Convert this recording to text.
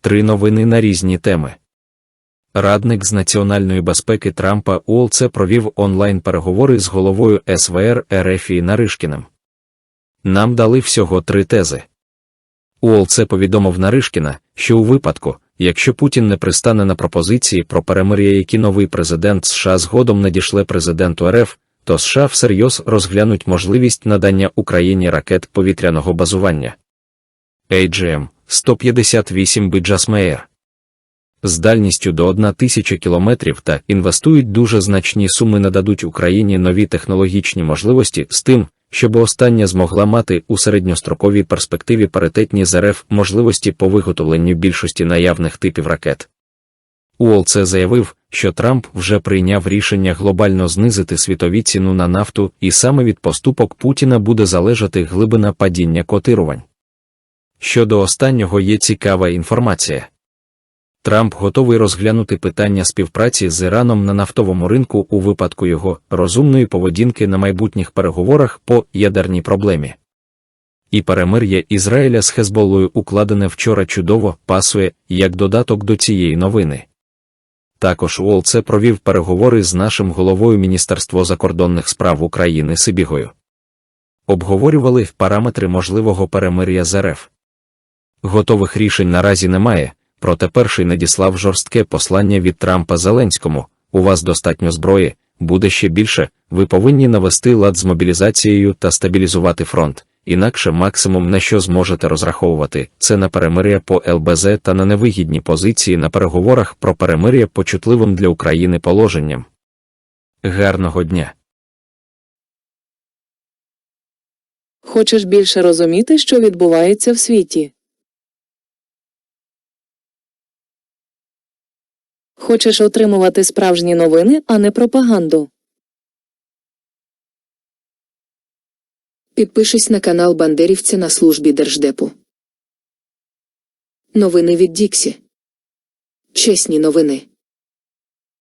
три новини на різні теми. Радник з національної безпеки Трампа Уолце провів онлайн-переговори з головою СВР Ерефії Наришкіним. Нам дали всього три тези. Уолце повідомив Наришкіна, що у випадку, якщо Путін не пристане на пропозиції про перемир'я, які новий президент США згодом надішле президенту РФ, то США всерйоз розглянуть можливість надання Україні ракет повітряного базування. AGM 158 Биджасмеєр з дальністю до 1000 кілометрів та інвестують дуже значні суми нададуть Україні нові технологічні можливості з тим, щоб остання змогла мати у середньостроковій перспективі паритетні з РФ можливості по виготовленню більшості наявних типів ракет. Уолце заявив, що Трамп вже прийняв рішення глобально знизити світові ціну на нафту, і саме від поступок Путіна буде залежати глибина падіння котирувань. Щодо останнього є цікава інформація. Трамп готовий розглянути питання співпраці з Іраном на нафтовому ринку у випадку його розумної поведінки на майбутніх переговорах по ядерній проблемі. І перемир'я Ізраїля з Хезболою укладене вчора чудово пасує як додаток до цієї новини. Також Уолце провів переговори з нашим головою Міністерства закордонних справ України Сибігою. Обговорювали параметри можливого перемир'я з РФ. Готових рішень наразі немає, проте перший надіслав жорстке послання від Трампа Зеленському: у вас достатньо зброї, буде ще більше, ви повинні навести лад з мобілізацією та стабілізувати фронт, інакше максимум на що зможете розраховувати, це на перемир'я по ЛБЗ та на невигідні позиції на переговорах про перемир'я по чутливим для України положенням. Гарного дня! Хочеш більше розуміти, що відбувається в світі? Хочеш отримувати справжні новини, а не пропаганду? Підпишись на канал Бандерівця на службі Держдепу. Новини від Діксі. Чесні новини.